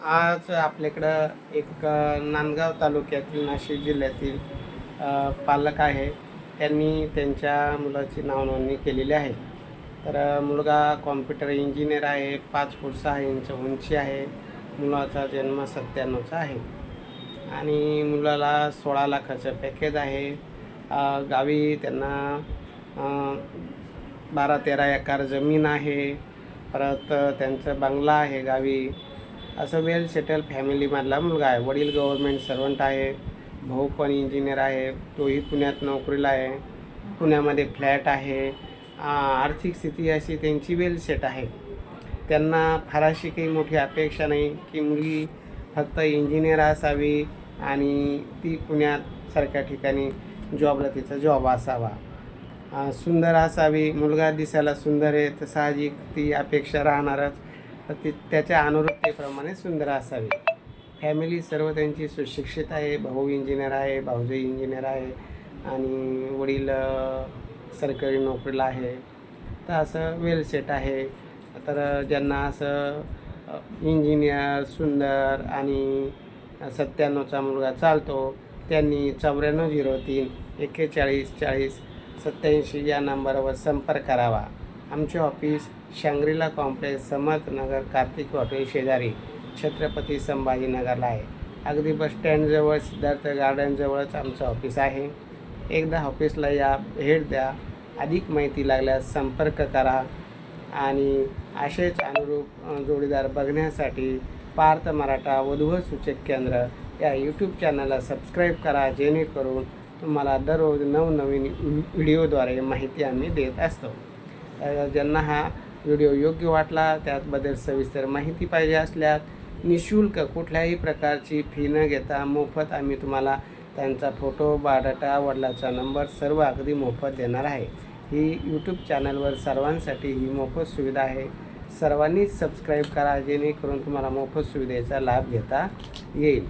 आज आपल्याकडं एक नांदगाव तालुक्यातील नाशिक जिल्ह्यातील पालक आहे. त्यांनी त्यांच्या मुलाची नावनोंदणी केलेली आहे. तर मुलगा कॉम्प्युटर इंजिनियर आहे पाच फूट सहा इंच उंची आहे मुलाचा जन्म सत्त्याण्णवचा आहे. आणि मुलाला सोळा लाखाचं पॅकेज आहे. गावी त्यांना बारा तेरा एकर जमीन आहे. परत त्यांचं बंगला आहे गावी. असं वेल सेटल फॅमिलीमधला मुलगा आहे. वडील गव्हर्मेंट सर्वंट आहे. भाऊ पण इंजिनियर आहे. तोही पुण्यात नोकरीला आहे. पुण्यामध्ये फ्लॅट आहे. आर्थिक स्थिती अशी त्यांची वेल सेट आहे. त्यांना फार अशी काही मोठी अपेक्षा नाही की मुलगी फक्त इंजिनियर असावी आणि ती पुण्यात सारख्या ठिकाणी जॉबला तिचा जॉब असावा. सुंदर असावी. मुलगा दिसायला सुंदर आहे. तर साहजिक ती अपेक्षा राहणारच. तर ती त्याच्या अनुरूपतेप्रमाणे सुंदर असावी. फॅमिली सर्व त्यांची सुशिक्षित आहे भाऊ इंजिनियर आहे भाऊजी इंजिनियर आहे आणि वडील सरकारी नोकरीला आहे. तर असं वेल सेट आहे. तर ज्यांना असं इंजिनियर सुंदर आणि सत्त्याण्णवचा मुलगा चालतो त्यांनी चौऱ्याण्णव झिरो तीन एक्केचाळीस चाळीस सत्याऐंशी या नंबरवर संपर्क करावा. आमचे office Shangrila complex Samarthnagar Kartik hotel शेजारी छत्रपती संभाजीनगरला आहे. अगदी बस स्टँडजवळ सिद्धार्थ गार्डनजवळच आमचं ऑफिस आहे. एकदा ऑफिसला या भेट द्या. अधिक माहिती लागल्यास संपर्क करा. आणि असेच अनुरूप जोडीदार बघण्यासाठी पार्थ मराठा वधू सूचक केंद्र या यूट्यूब चॅनलला सबस्क्राईब करा. जेणेकरून तुम्हाला दररोज नवनवीन व्हिडिओद्वारे माहिती आम्ही देत असतो. ज्यांना हा व्हिडिओ योग्य वाटला त्याबद्दल सविस्तर माहिती पाहिजे असल्यास निशुल्क कुठल्याही प्रकारची फी न घेता मोफत आम्ही तुम्हाला त्यांचा फोटो बायोडाटा वडिलाचा नंबर सर्व अगदी मोफत देणार आहे. ही यूट्यूब चॅनलवर सर्वांसाठी ही मोफत सुविधा आहे. सर्वांनीच सबस्क्राईब करा जेणेकरून तुम्हाला मोफत सुविधेचा लाभ घेता येईल.